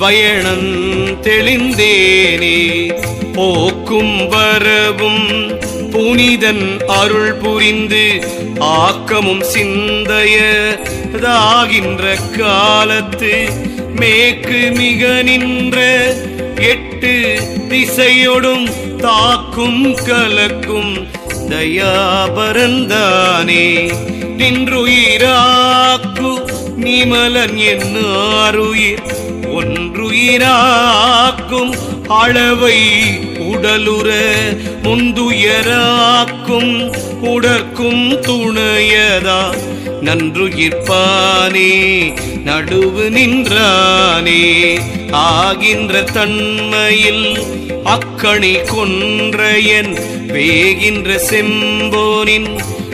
வயணம் தெளிந்தேனே. போக்கும் வரவும் புனிதன் அருள் புரிந்து ஆக்கமும் சிந்தையதாகின்ற காலத்து மேற்கு மிக நின்ற எட்டு திசையொடும் தாக்கும் கலக்கும் தயாபரந்தானே. நின்றுயிராக்கு நிமலன் என்னாருயிர் ஒன்றுயிராக்கும் அளவை உடலுற முந்துயராக்கும் உடற்கும் துணையதா. நன்றுயிர்ப்பானே நடுவு நின்றானே ஆகின்ற தன்மையில் அக்கணி கொன்றையன் வேகின்ற செம்போனின்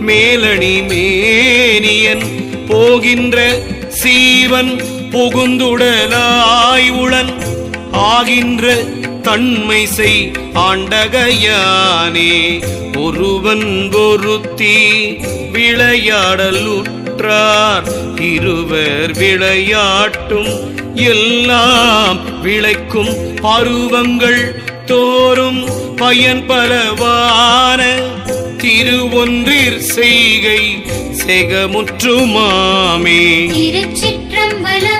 மேலணி மேனியன் போகின்ற சீவன் புகுந்துடலாய் உளன் ஆகின்ற தன்மை செய் ஆண்டகையானே. ஒருவன் ஒருத்தி விளையாடல் உற்றார் இருவர் விளையாட்டும் எல்லாம் விளைக்கும் பருவங்கள் தோறும் பயன் பலவான திருவொன்றிற் செய்கை செகமுற்றுமாமே. திருச்சிற்றம்பலம் திருச்சிற்றம்பலம்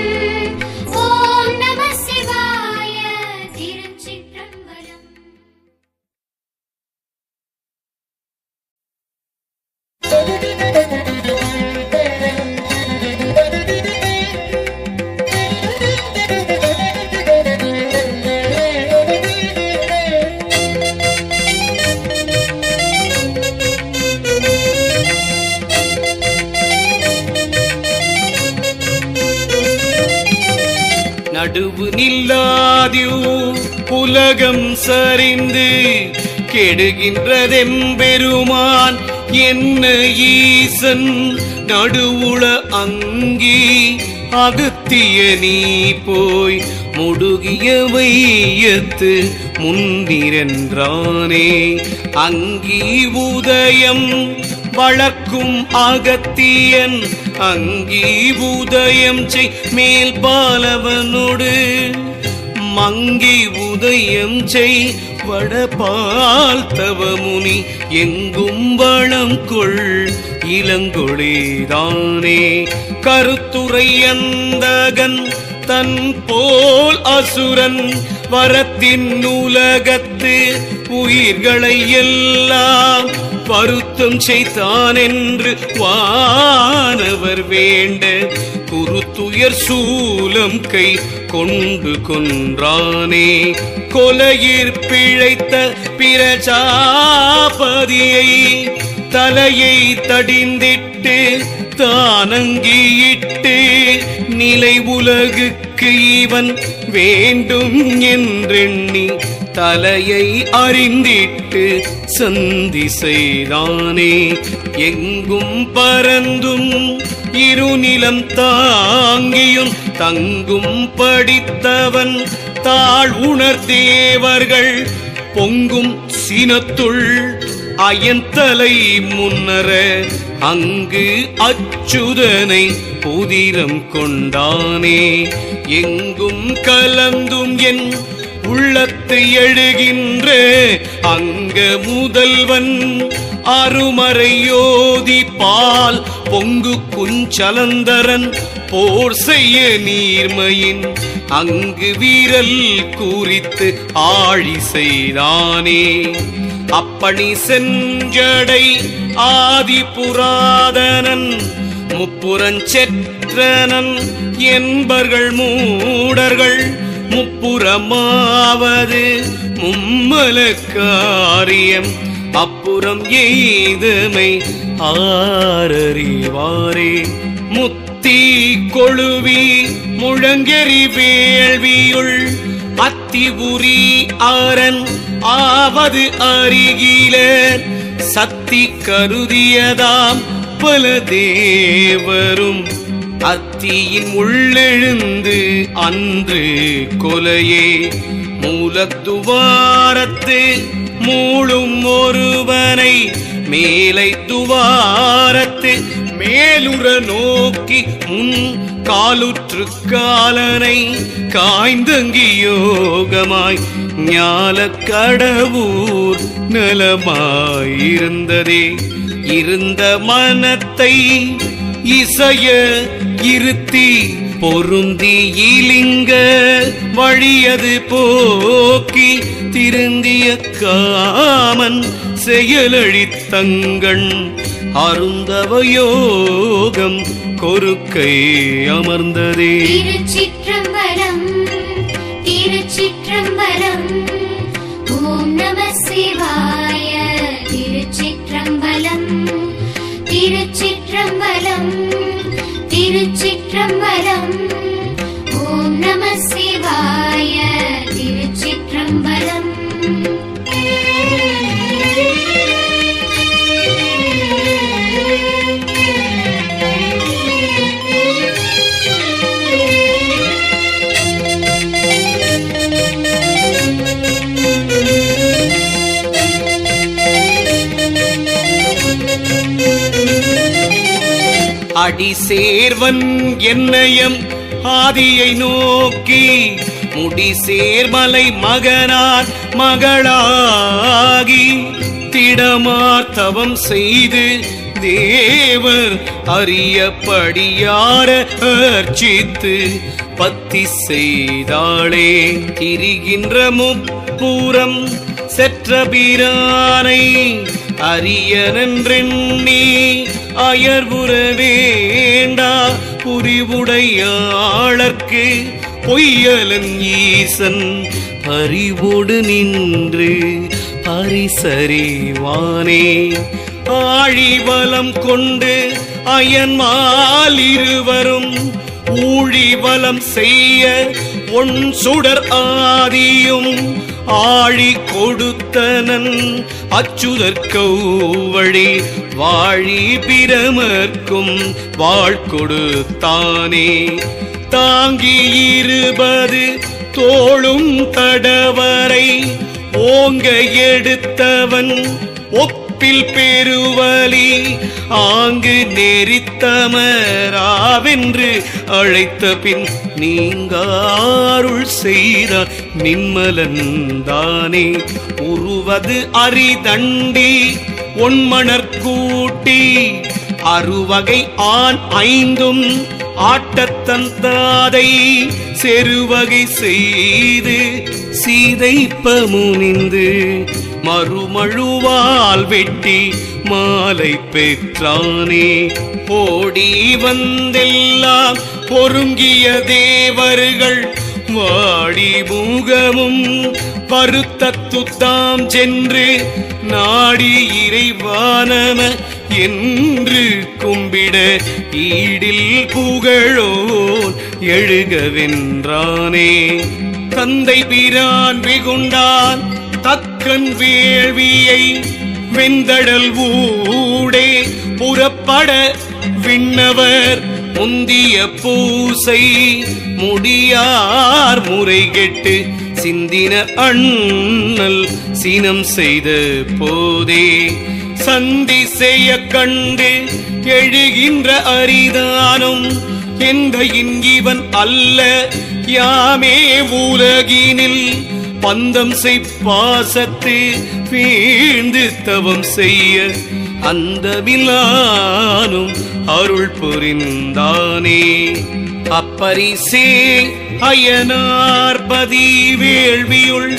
நடுவு நில்லாதியூ. உலகம் சரிந்து கெடுகின்றதெம்பெருமான் என்ன ஈசன்? நடுவுள அங்கி அகத்திய நீ போய் முடுகிய வையத்து முன்னிரன்றானே. அங்கி உதயம் வளர்க்கும் அகத்தியன் அங்கி உதயம் செய் மேல் பாலவனோடு. மங்கி உதயம் செய் வடபால் தவமுனி எங்கும் வளம் கொள் இளங்கொழிதானே கருத்துரையந்தகன் தன் போல் அசுரன் வரத்தின் உலகத்து உயிர்களை எல்லாம் வருத்தம் செய்தான் என்று வானவர் வேண்ட குருத்துயர் சூலம் கை கொண்டு கொன்றானே. கொலையிற் பிழைத்த பிரஜாபதியை தலையை தடிந்திட்டு தானங்கியிட்டு நிலை உலகுக்கு இவன் வேண்டும் என்றெண்ணி தலையை அறிந்திட்டு சந்தி செய்தானே. எங்கும் பரந்தும் இருநிலம் தாங்கியும் தங்கும் படித்தவன் தாழ் உணர்தேவர்கள் பொங்கும் சினத்துள் அயன்தலை முன்னர அங்கு அச்சுதனை புதிரம் கொண்டானே. எங்கும் கலந்தும் என் உள்ளத்தை எழுகின்ற அங்க முதல்வன் அருமறையோதி பால் பொங்கு குஞ்சலந்தரன் போர் செய்ய நீர்மையின் அங்கு வீரல் குறித்து ஆழி செய்தானே. அப்பணி செஞ்சடை ஆதி புராதனன் முப்புறஞ்செற்றனன் என்பர்கள் மூடர்கள் முப்புறமாவது மும்மல காரியம் அப்புறம் எய்துமை ஆரறிவாரே முத்தி கொழுவி முழங்கெறி வேள்வியுள் அத்தி உரி ஆரன் ஆவது அருகில. சத்தி கருதியதாம் பல தேவரும் அத்தியின் உள்ளெழுந்து அன்று கொலையே. மூலத்துவாரத்து மூழும் ஒருவனை மேலை துவாரத்து மேலுற நோக்கி முன் காலுற்று காலனை காய்ந்தங்கி யோகமாய். ஞால கடவுர் நலமாயிருந்ததே. இருந்த மனத்தை இசைய இருத்தி பொருந்தி இலிங்க வழியது போக்கி திருந்திய காமன் செயலழித்தங்கள் அருந்தவயோகம் கொருக்கை அமர்ந்ததே. திருச்சிற்றம்பலம் திருச்சிற்றம்பலம் ஓம் நம சிவா அடி சேர்வன் என்னையம் ஆதியை நோக்கி முடி சேர்மலை மகனார் மகளாகி திடமார்த்தவம் செய்து தேவர் அறியப்படியார அர்ச்சித்து பத்தி செய்தாளே. திரிகின்ற முப்பூரம் செற்ற பிரானை அரியனென்றெண்ணி அயர்வுற வேண்டா புரிவுடையாளர்க்கு பொய்யலன் ஈசன் பறிவோடு நின்று பரிசறிவானே ஆழிவலம் கொண்டு அயன்மால் இருவரும் ஊழிவலம் செய்ய ஒன் சுடர் ஆதியும் ஆழி கொடுத்தனன் அச்சுதற்கௌவழி வாழி பிரமர்க்கும் வாழ்கொடுத்தானே தாங்கி இருபது தோளும் தடவரை ஓங்க எடுத்தவன் ஒப்ப ஒப்பில் பெருவலி ஆங்கு நெறித்தமராவென்று அழைத்த பின் நீங்காருள் செய்தார் நின்மலன்தானே உருவது அரிதண்டி ஒன்மணற்கூட்டி அறுவகை ஆண் ஐந்தும் ஆட்டத்தந்தாதை செருவகை செய்து சீதைப்ப முனிந்து மறுமழுவால் வெட்டி மாலை பெற்றானே. ஓடி வந்தெல்லாம் பொருங்கிய தேவர்கள் வாடி முகமும் பருத்தத்துத்தாம் சென்று நாடி இறைவானம என்று கும்பிட ஈடில் புகழோன் எழுகவென்றானே. தந்தை பிரான் வெகுண்டான் தக்கன் வேள்வியை வெந்தடல் ஊடே புறப்பட விண்ணவர் முந்திய பூசை முடியார் முறை கெட்டு சிந்தின அண்ணல் சினம் செய்த போதே சந்தி செய்ய கண்டு எழுகின்ற அரிதானும் எந்த இவன் அல்ல யாமே உலகினில் பந்தம் செய்பாசத்து வீழ்ந்து தவம் செய்ய அந்த விலானும் அருள் புரிந்தானே. அப்பரிசே அயனார்பதி வேள்வியுள்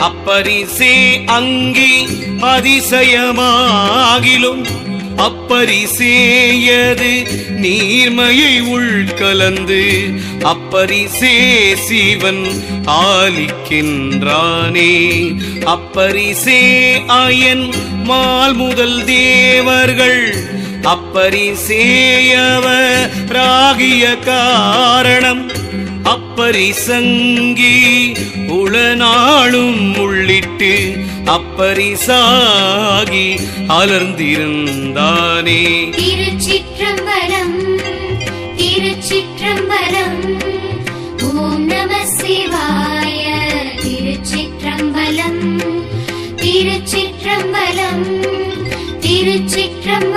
அப்பரிசே அங்கே அதிசயமாகிலும் அப்பரிசேயது நீர்மையை உள்கலந்து அப்பரிசே சிவன் ஆலிக்கின்றானே. அப்பரிசே அயன் மால் முதல் தேவர்கள் அப்பரிசேயவராகிய காரணம் அப்பரிசங்கி உளநாளும் உள்ளிட்டு அப்பரிசாகி அலர்ந்திருந்தானே. திருச்சிற்றம்பலம் திருச்சிற்றம்பலம் ஓம் நம சிவாய. திருச்சிற்றம்பலம் திருச்சிற்றம்பலம் திருச்சிற்றம்பலம்.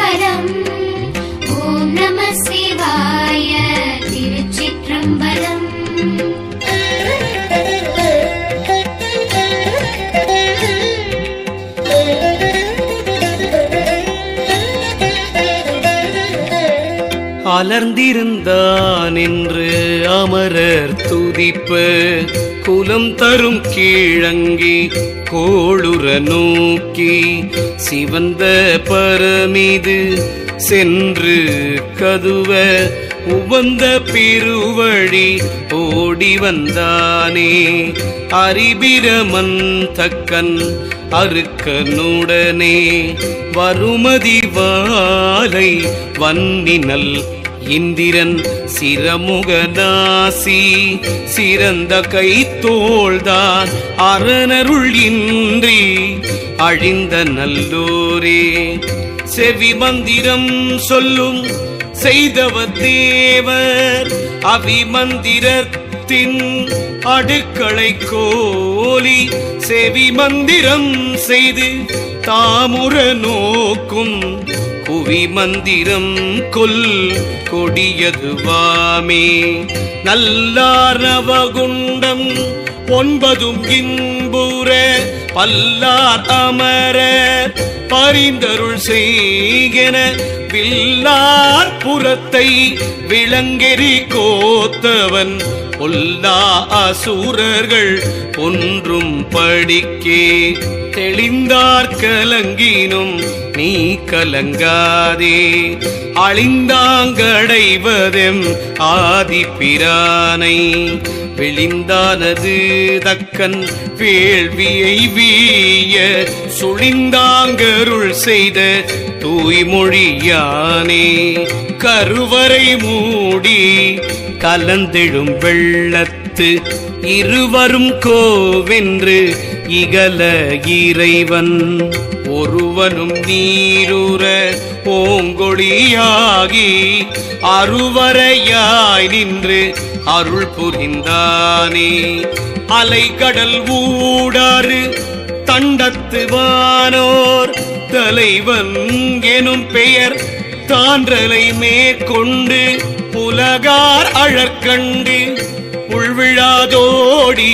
மலர்ந்திருந்தான் என்று அமரர் துதிப்பு. குலம் தரும் கீழங்கி கோளுற நோக்கி சிவந்த பரமிது சென்று கதுவ. உவந்த பெருவழி ஓடி வந்தானே. அரிபிரமன் தக்கன் அருக்கனுடனே வருமதி வாலை வன்னினல் இந்திரன் சிரமுகநாசி சிறந்த கைத்தோள்தான் அரணருள் இன்றி. அழிந்த நல்லோரே செவி மந்திரம் சொல்லும் செய்தவ தேவர். அவிமந்திரத்தின் அடுக்களை கோலி செவி மந்திரம் செய்து தாமுர நோக்கும் குவி மந்திரம் கொல் கொடியதுவாமே நல்லார்ணவகுண்டம் ஒன்பதும் இன்புற பல்லார் அமர பரிந்தருள் செய்கென வில்லார் புறத்தை விளங்கெறி கோத்தவன் பொல்லா அசூரர்கள் ஒன்றும் படிக்கே. தெளிந்தார் கலங்கினும் நீ கலங்காதே. அழிந்தாங்கடைவதெம் ஆதி பிரானை. வெளிந்தானது தக்கன் வேள்வியை வீய. சுழிந்தாங்கருள் செய்த தூய்மொழியானே. கருவறை மூடி கலந்தெழும் வெள்ளத்து இருவரும் கோவென்று இகல இறைவன். ஒருவனும் நீருற ஓங்கொழியாகி அருவரையாய் நின்று அருள் புரிந்தானே. அலைகடல் ஊடாறு தண்டத்து வானோர் தலைவன் எனும் பெயர் தான்றலை மேற்கொண்டு புலகார் அழற்கண்டு உள்விழாதோடி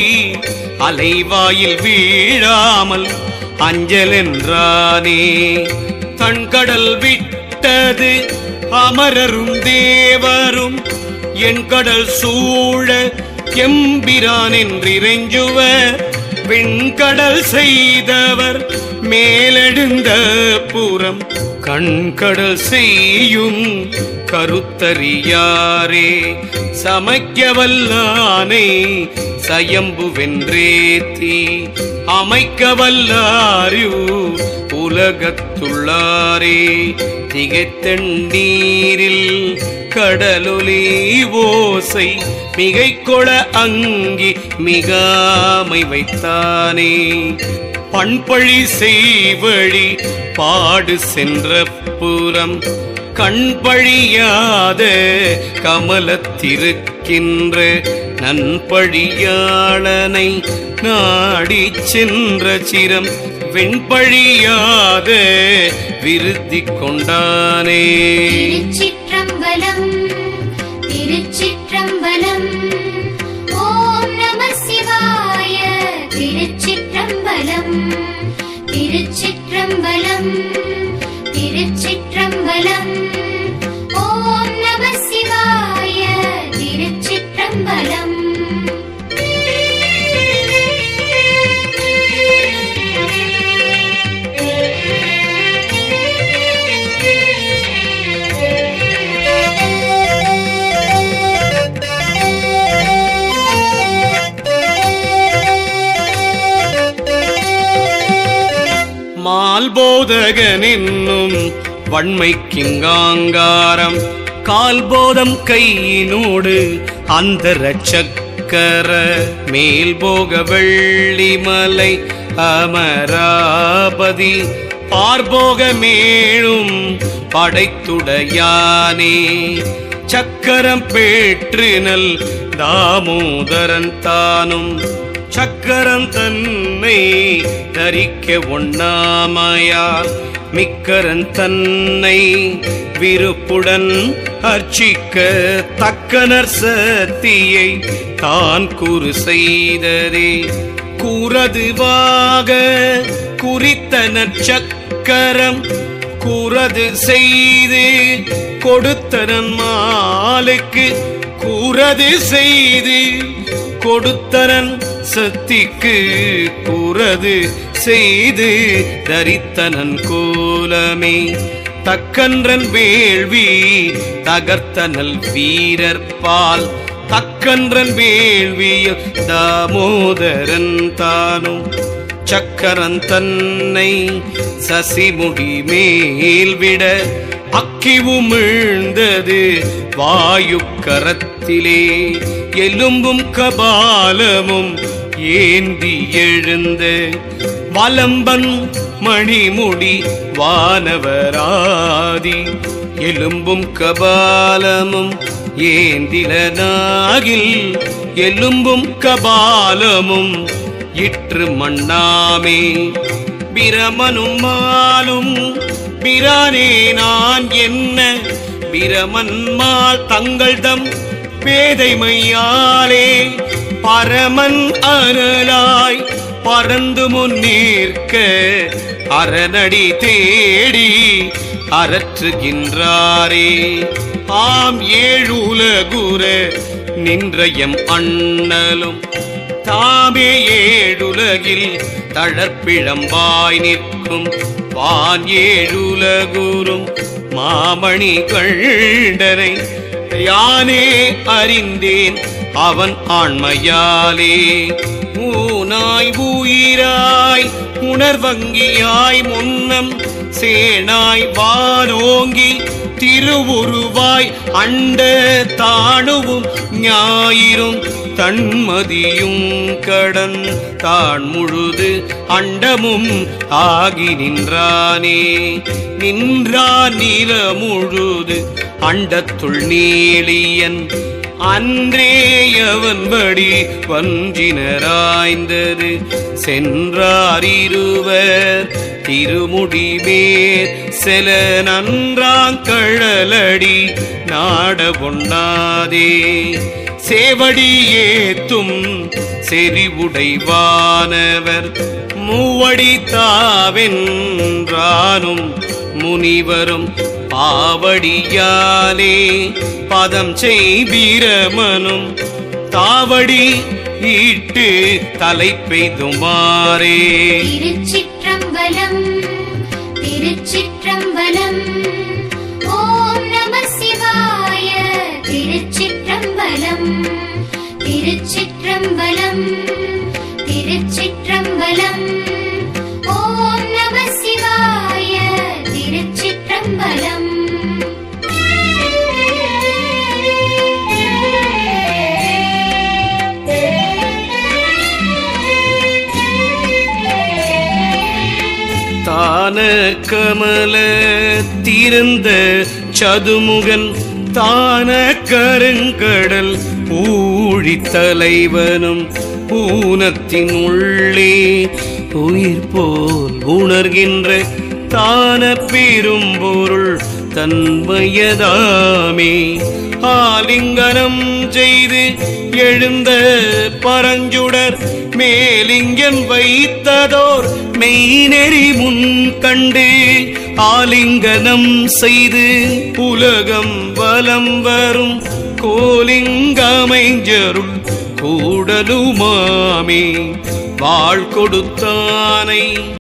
அலைவாயில் வீழாமல் அஞ்சல் அஞ்சலென்றானே தன்கடல் விட்டது அமரரும் தேவரும் என் கடல் சூழ எம்பிரான் என்றிறைஞ்சுவர் விண்கடல் செய்தவர் மேலெடுந்த புறம் கண்கடல் செய்யும் கருத்தறியாரே சமைக்கவல்லானை சயம்பு வென்றேத்தி அமைக்க உலகத்துள்ளாரே திகைத்தண்ணீரில் கடலொலி ஓசை மிகை கொள அங்கி மிகாமை வைத்தானே. பண்பழி செய்வழி பாடு சென்ற புறம் கண்பழியாத கமலத்திருக்கின்ற நன்பழியாளனை நாடி சென்ற சிரம் வெண்பழியாத விருத்தி கொண்டானே. திருச்சிற்றம்பலம் திருச்சிற்றம்பலம் ஓம் நம சிவாய திருச்சிற்றம்பலம் திருச்சிற்றம்பலம் திருச்சிற்றம்பலம். கால்போதகன் என்னும் வன்மை கிங்காங்காரம். கால்போதம் கையினோடு அந்த ரட்சக்கர மேல் போக வெள்ளிமலை அமராபதி. பார்போக மேலும் படைத்துடையானே. சக்கரம் பேற்றினல் தாமோதரன் தானும் சக்கரம் தன்னை தரிக்க ஒண்ணாமையால் மிக்கரன் தன்னை விருப்புடன் அர்ச்சிக்க தக்கனர் சத்தியை தான் குறு செய்ததே. குறதுவாக குறித்த நற்சக்கரம் குறது செய்து கொடுத்தனன் மாலுக்கு குறது செய்து கொடுத்தனன் சக்திக்கு கூறது செய்து தரித்தனன் கோலமே. தக்கன்றன் வேள்வி தகர்த்தனல் வீரர்பால் தக்கன்றன் வேள்விய தாமோதரன் தானும். சக்கரன் தன்னை சசிமுடி மேல் விட அக்கிவும் உமிழ்ந்தது வாயுக்கரத்திலே. எலும்பும் கபாலமும் ஏந்தி எழுந்த வலம்பன் மணிமுடி வானவராதி. எலும்பும் கபாலமும் ஏந்திலனாகில் எலும்பும் கபாலமும் இற்று மண்ணாமே. பிரமனும் மாலும் பிரானே நான் என்ன? பிரமன்மால் தங்கள் தம் பேதைமையாலே பரமன் அருளாய் பறந்து முன்னேற்க அரணடி தேடி அரற்றுகின்றாரே ஆம் ஏழுலகுர நின்றயம் அண்ணலும் தாமே ஏழுலகில் தழற்பிழம்பாய் நிற்கும். வான் ஏழுலகுரும் மாமணி கண்டனை யானே அறிந்தேன் அவன் ஆண்மையாலே ஊனாய் உயிராய் உணர்வங்கியாய் முன்னம் சேனாய் வானோங்கி திருவுருவாய் அண்ட தாணுவும் ஞாயிறும் தன்மதியும் கடன் தான் முழுது அண்டமும் ஆகி நின்றானே. நின்றான் நில முழுது அண்டத்துள் நீளியன் அன்றேயவன்படி வஞ்சினராய்ந்தது. சென்றார் இருவர் திருமுடி மேற் செல நன்றாங்கழலடி நாட ஒண்ணாதே சேவடி ஏத்தும் செறிவுடைவானவர் மூவடி தாவென்றானும் முனிவரும் பாவடியாலே. பாதம் செய்வீரமனும் தாவடி ஈட்டு தலை பெய்துமாறே. திருச்சிற்றம்பலம் திருச்சிற்றம்பலம் ஓம் நம சிவாய திருச்சிற்றம்பலம் திருச்சிற்றம்பலம் திருச்சி தான கமல தீர்ந்த சதுமுகன் தான கருங்கடல் ஊழி தலைவனும் பூனத்தின் உள்ளே உயிர் போல் உணர்கின்ற தான பெரும் பொருள் தன்மையதாமே. ஆலிங்கனம் செய்து எழுந்த பரஞ்சுடர் மேலிங்கன் வைத்ததோர் மெய்நெறி முன் கண்டு ஆலிங்கனம் செய்து உலகம் வலம் வரும். கோலிங்கமைஞ்சருள் கூடலுமாமே. வாழ் கொடுத்தானை